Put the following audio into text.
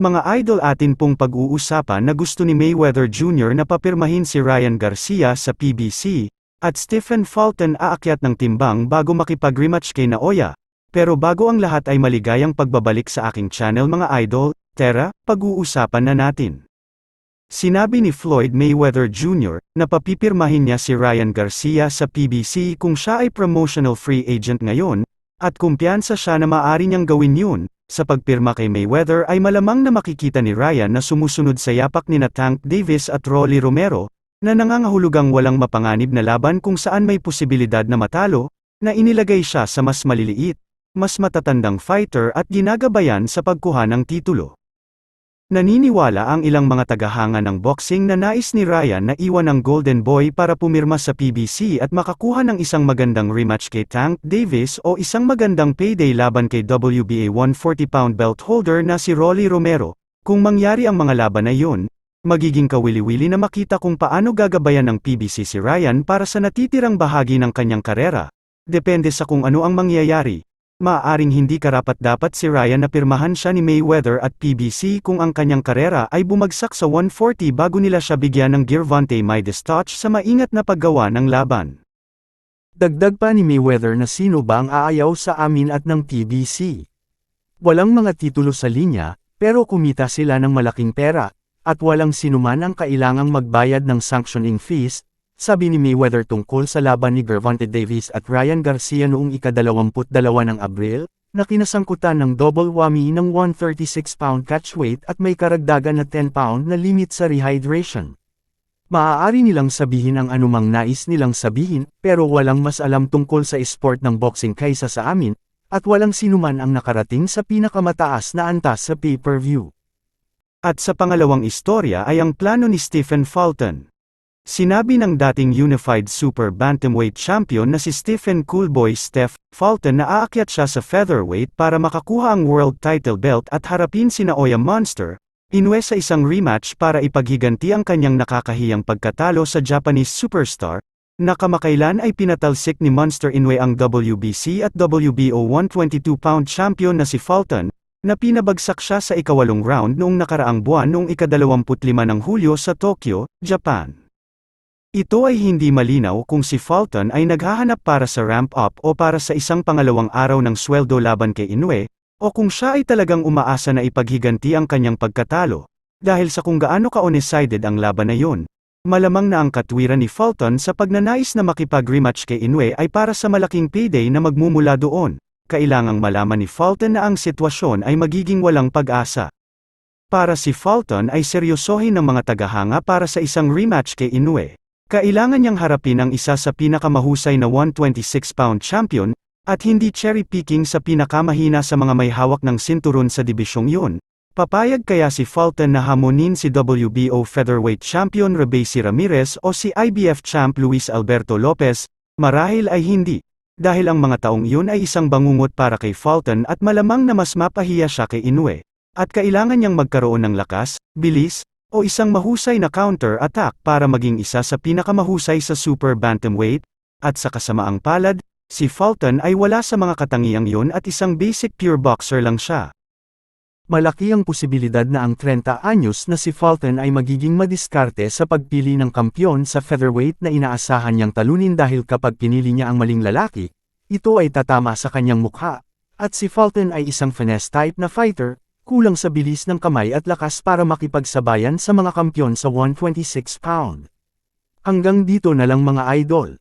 Mga idol atin pong pag-uusapan na gusto ni Mayweather Jr. na papirmahin si Ryan Garcia sa PBC, at Stephen Fulton aakyat ng timbang bago makipag-rematch kay Naoya. Pero bago ang lahat ay maligayang pagbabalik sa aking channel mga idol, tara, pag-uusapan na natin. Sinabi ni Floyd Mayweather Jr. na papipirmahin niya si Ryan Garcia sa PBC kung siya ay promotional free agent ngayon, at kumpiyansa siya na maaari niyang gawin yun, sa pagpirma kay Mayweather ay malamang na makikita ni Ryan na sumusunod sa yapak ni na Tank Davis at Rolly Romero, na nangangahulugang walang mapanganib na laban kung saan may posibilidad na matalo, na inilagay siya sa mas maliliit, mas matatandang fighter at ginagabayan sa pagkuha ng titulo. Naniniwala ang ilang mga tagahanga ng boxing na nais ni Ryan na iwan ang Golden Boy para pumirma sa PBC at makakuha ng isang magandang rematch kay Tank Davis o isang magandang payday laban kay WBA 140-pound belt holder na si Rolly Romero. Kung mangyari ang mga laban na yun, magiging kawili-wili na makita kung paano gagabayan ng PBC si Ryan para sa natitirang bahagi ng kanyang karera. Depende sa kung ano ang mangyayari, Maaaring hindi karapat-dapat si Ryan na pirmahan siya ni Mayweather at PBC kung ang kanyang karera ay bumagsak sa 140 bago nila siya bigyan ng Gervonta Midas touch sa maingat na paggawa ng laban. Dagdag pa ni Mayweather na sino ba ang aayaw sa amin at ng PBC. Walang mga titulo sa linya, pero kumita sila ng malaking pera, at walang sinuman ang kailangang magbayad ng sanctioning fees, sabi ni Mayweather tungkol sa laban ni Gervonta Davis at Ryan Garcia noong ika-22 ng Abril, na kinasangkutan ng double whammy ng 136-pound catchweight at may karagdagan na 10-pound na limit sa rehydration. Maaari nilang sabihin ang anumang nais nilang sabihin, pero walang mas alam tungkol sa esport ng boxing kaysa sa amin, at walang sinuman ang nakarating sa pinakamataas na antas sa pay-per-view. At sa pangalawang istorya ay ang plano ni Stephen Fulton. Sinabi ng dating Unified Super Bantamweight Champion na si Stephen Coolboy Steph Fulton na aakyat siya sa featherweight para makakuha ang world title belt at harapin si Naoya Monster, inwe sa isang rematch para ipaghiganti ang kanyang nakakahiyang pagkatalo sa Japanese superstar, na kamakailan ay pinatalsik ni Monster Inwe ang WBC at WBO 122-pound champion na si Fulton, na pinabagsak siya sa ikawalong round noong nakaraang buwan noong ikadalawamput-lima ng Hulyo sa Tokyo, Japan. Ito ay hindi malinaw kung si Fulton ay naghahanap para sa ramp-up o para sa isang pangalawang araw ng sweldo laban kay Inoue, o kung siya ay talagang umaasa na ipaghiganti ang kanyang pagkatalo, dahil sa kung gaano ka-one-sided ang laban na yun. Malamang na ang katwiran ni Fulton sa pagnanais na makipag-rematch kay Inoue ay para sa malaking payday na magmumula doon. Kailangang malaman ni Fulton na ang sitwasyon ay magiging walang pag-asa. Para si Fulton ay seryosohin ng mga tagahanga para sa isang rematch kay Inoue. Kailangan niyang harapin ang isa sa pinakamahusay na 126-pound champion, at hindi cherry-picking sa pinakamahina sa mga may hawak ng sinturon sa dibisyong yun. Papayag kaya si Fulton na hamonin si WBO featherweight champion Rebesi Ramirez o si IBF champ Luis Alberto Lopez? Marahil ay hindi. Dahil ang mga taong yun ay isang bangungot para kay Fulton at malamang na mas mapahiya siya kay Inoue. At kailangan niyang magkaroon ng lakas, bilis, o isang mahusay na counter-attack para maging isa sa pinakamahusay sa super bantamweight, at sa kasamaang palad, si Fulton ay wala sa mga katangiang yun at isang basic pure boxer lang siya. Malaki ang posibilidad na ang 30 anyos na si Fulton ay magiging madiskarte sa pagpili ng kampyon sa featherweight na inaasahan niyang talunin dahil kapag pinili niya ang maling lalaki, ito ay tatama sa kanyang mukha, at si Fulton ay isang finesse type na fighter, kulang sa bilis ng kamay at lakas para makipagsabayan sa mga kampyon sa 126 pound. Hanggang dito na lang mga idol.